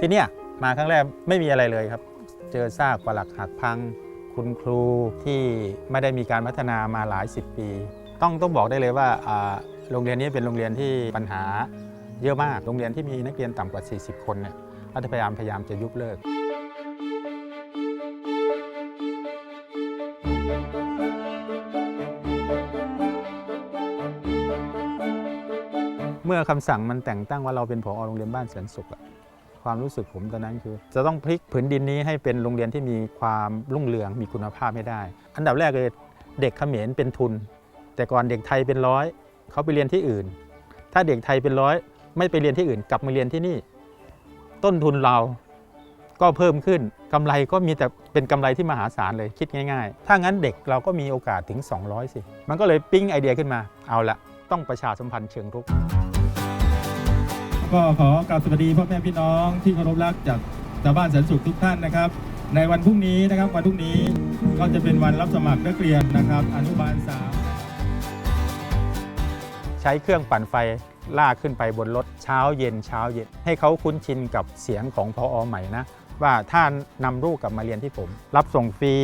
ที่เนี่ยมาครั้งแรกไม่มีอะไรเลยครับ เจอซากปลักหักพัง คุณครูที่ไม่ได้มีการพัฒนามาหลายสิบปี ต้องต้องบอกได้เลยว่าโรงเรียนนี้เป็นโรงเรียนที่ปัญหาเยอะมาก โรงเรียนที่มีนักเรียนต่ำกว่า 40 คนเนี่ยรัฐพยายามพยายามจะยุบเลิก เมื่อคำสั่งมันแต่งตั้งว่าเราเป็นผอโรงเรียนบ้านแสนสุขอะ ความรู้สึกผมตอนนั้นคือ จะต้องพลิกผืนดินนี้ให้เป็นโรงเรียนที่มีความรุ่งเรืองมีคุณภาพให้ได้ อันดับแรกเลยเด็กเขมรเป็นทุน แต่ก่อนเด็กไทยเป็นร้อยเขาไปเรียนที่อื่น ถ้าเด็กไทยเป็นร้อยไม่ไปเรียนที่อื่น กลับมาเรียนที่นี่ ต้นทุนเราก็เพิ่มขึ้นกำไรก็มีแต่เป็นกำไรที่มหาศาลเลยคิดง่าย ๆ ถ้างั้นเด็กเราก็มีโอกาสถึง 200 สิ มันก็เลยปิ้งไอเดียขึ้นมา เอาละต้องประชาสัมพันธ์เชิงรุก ก็ขอกราบสวัสดีพ่อแม่พี่น้องที่เคารพรักจากชาวบ้านแสนสุขทุกท่านนะครับ ในวันพรุ่งนี้นะครับวันพรุ่งนี้ก็จะเป็นวันรับสมัครนักเรียนนะครับ อนุบาลสามใช้เครื่องปั่นไฟลากขึ้นไปบนรถเช้าเย็นเช้าเย็น ให้เขาคุ้นชินกับเสียงของพออใหม่นะ ว่าถ้านำลูกกลับมาเรียนที่ผม รับส่งฟรี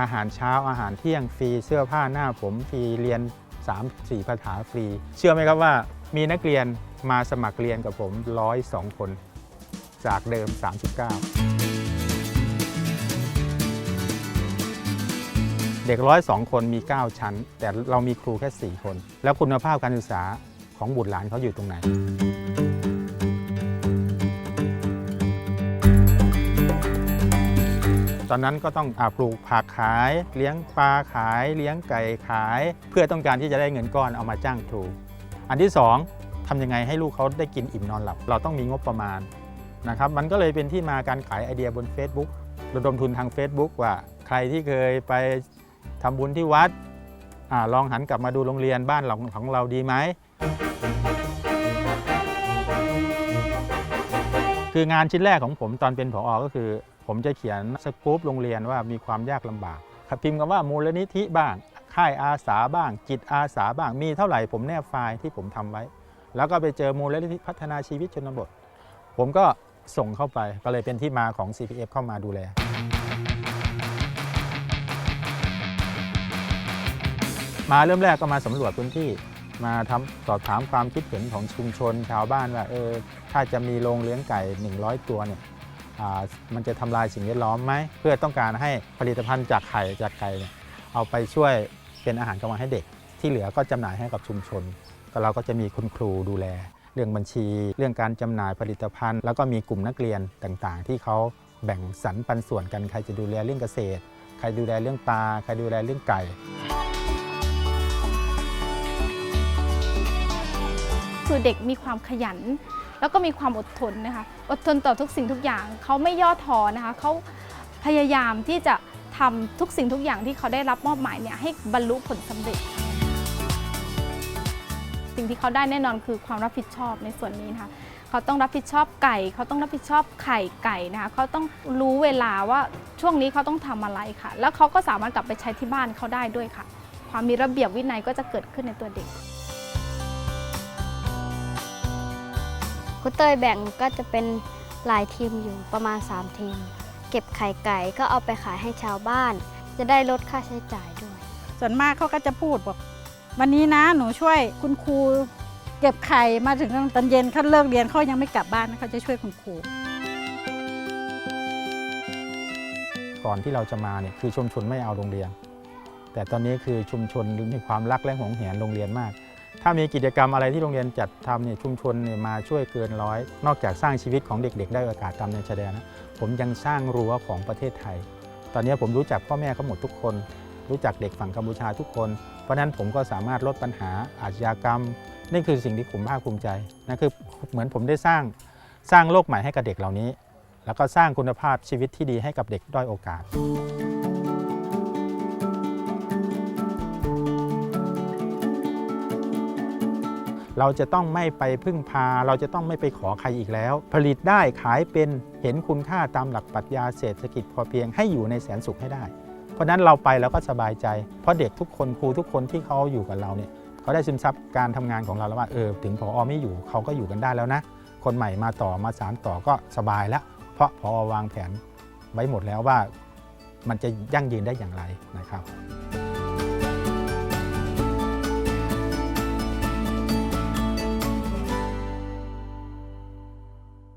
อาหารเช้าอาหารเที่ยงฟรีเสื้อผ้าหน้าผมฟรีเรียน 3 4ภาษาฟรี เชื่อไหมครับว่า มีนักเรียนมาสมัครเรียนกับผม 102 คน จากเดิม 39 เด็กร้อยสองคนมี 9 ชั้น แต่เรามีครูแค่ 4 คน แล้วคุณภาพการศึกษาของบุตรหลานเขาอยู่ตรงไหนตอนนั้นก็ต้องอาปลูกผักขาย เลี้ยงปลาขาย เลี้ยงไก่ขาย เพื่อต้องการที่จะได้เงินก้อนเอามาจ้างครู อันที่สองทำยังไงให้ลูกเขาได้กินอิ่มนอนหลับ เราต้องมีงบประมาณนะครับมันก็เลยเป็นที่มาการขายไอเดียบน Facebook ระดมทุนทาง Facebook ว่าใครที่เคยไปทำบุญที่วัดอลองหันกลับมาดูโรงเรียนบ้านเราของเราดีไหมคืองานชิ้นแรกของผมตอนเป็นผอก็คือ ผมจะเขียนสกู๊ปโรงเรียนว่ามีความยากลำบากขับพิมพ์คำว่ามูลนิธิบ้าง ค่ายอาสาบ้าง จิตอาสาบ้างมีเท่าไหร่ผมแนบไฟล์ที่ผมทำไว้ แล้วก็ไปเจอมูลนิธิพัฒนาชีวิตชนบท ผมก็ส่งเข้าไปก็เลยเป็นที่มาของ CPF เข้ามาดูแลมาเริ่มแรกก็มาสำรวจพื้นที่มาทำสอบถามความคิดเห็นของชุมชนชาวบ้านว่าเออถ้าจะมีโรงเลี้ยงไก่ 100 ตัวเนี่ยอ่ามันจะทำลายสิ่งแวดล้อมไหม เพื่อต้องการให้ผลิตภัณฑ์จากไข่จากไก่เนี่ยเอาไปช่วย เป็นอาหารกลางวันให้เด็ก ที่เหลือก็จำหน่ายให้กับชุมชน ก็เราก็จะมีคุณครูดูแล เรื่องบัญชี เรื่องการจำหน่ายผลิตภัณฑ์ แล้วก็มีกลุ่มนักเรียนต่างๆ ที่เขาแบ่งสรรปันส่วนกันใครจะดูแลเรื่องเกษตร ใครดูแลเรื่องปลาใครดูแลเรื่องไก่คือเด็กมีความขยัน แล้วก็มีความอดทนนะคะอดทนต่อทุกสิ่งทุกอย่างเขาไม่ย่อท้อนะคะเขาพยายามที่จะ ทำทุกสิ่งทุกอย่างที่เขาได้รับมอบหมายเนี่ยให้บรรลุผลสำเร็จ สิ่งที่เขาได้แน่นอนคือความรับผิดชอบในส่วนนี้นะคะเขาต้องรับผิดชอบไก่ เขาต้องรับผิดชอบไข่ไก่นะคะเขาต้องรู้เวลาว่าช่วงนี้เขาต้องทำอะไรค่ะ แล้วเขาก็สามารถกลับไปใช้ที่บ้านเขาได้ด้วยค่ะ ความมีระเบียบวินัยก็จะเกิดขึ้นในตัวเด็กครูเต้ยแบ่งก็จะเป็นหลายทีมอยู่ประมาณ 3 ทีม เก็บไข่ไก่ก็เอาไปขายให้ชาวบ้าน จะได้ลดค่าใช้จ่ายด้วย ส่วนมากเขาก็จะพูดบอก วันนี้นะหนูช่วยคุณครูเก็บไข่มาถึงตอนเย็นเขาเลิกเรียนเขายังไม่กลับบ้านนะเขาจะช่วยคุณครูก่อนที่เราจะมาเนี่ยคือชุมชนไม่เอาโรงเรียน แต่ตอนนี้คือชุมชนมีความรักและหวงแหนโรงเรียนมาก ถ้ามีกิจกรรมอะไรที่โรงเรียนจัดทำเนี่ยชุมชนเนี่ยมาช่วยเกินร้อย นอกจากสร้างชีวิตของเด็ก ๆ ได้โอกาสตามในชายแดนนะผมยังสร้างรั้วของประเทศไทย ตอนนี้ผมรู้จักพ่อแม่เขาหมดทุกคน รู้จักเด็กฝั่งกัมพูชาทุกคน เพราะนั้นผมก็สามารถลดปัญหาอาชญากรรม นี่คือสิ่งที่ผมภาคภูมิใจนะคือเหมือนผมได้สร้างสร้างโลกใหม่ให้กับเด็กเหล่านี้ แล้วก็สร้างคุณภาพชีวิตที่ดีให้กับเด็กด้อยโอกาส เราจะต้องไม่ไปพึ่งพา เราจะต้องไม่ไปขอใครอีกแล้ว ผลิตได้ขายเป็นเห็นคุณค่าตามหลักปรัชญาเศรษฐกิจพอเพียงให้อยู่ในแสนสุขให้ได้ เพราะนั้นเราไปเราก็สบายใจ เพราะเด็กทุกคนครูทุกคนที่เขาอยู่กับเราเนี่ยเขาได้ซึมซับการทำงานของเราแล้วว่าเออถึงพออไม่อยู่เขาก็อยู่กันได้แล้วนะ คนใหม่มาต่อมาสานต่อก็สบายแล้ว เพราะพอวางแผนไว้หมดแล้วว่ามันจะยั่งยืนได้อย่างไรนะครับ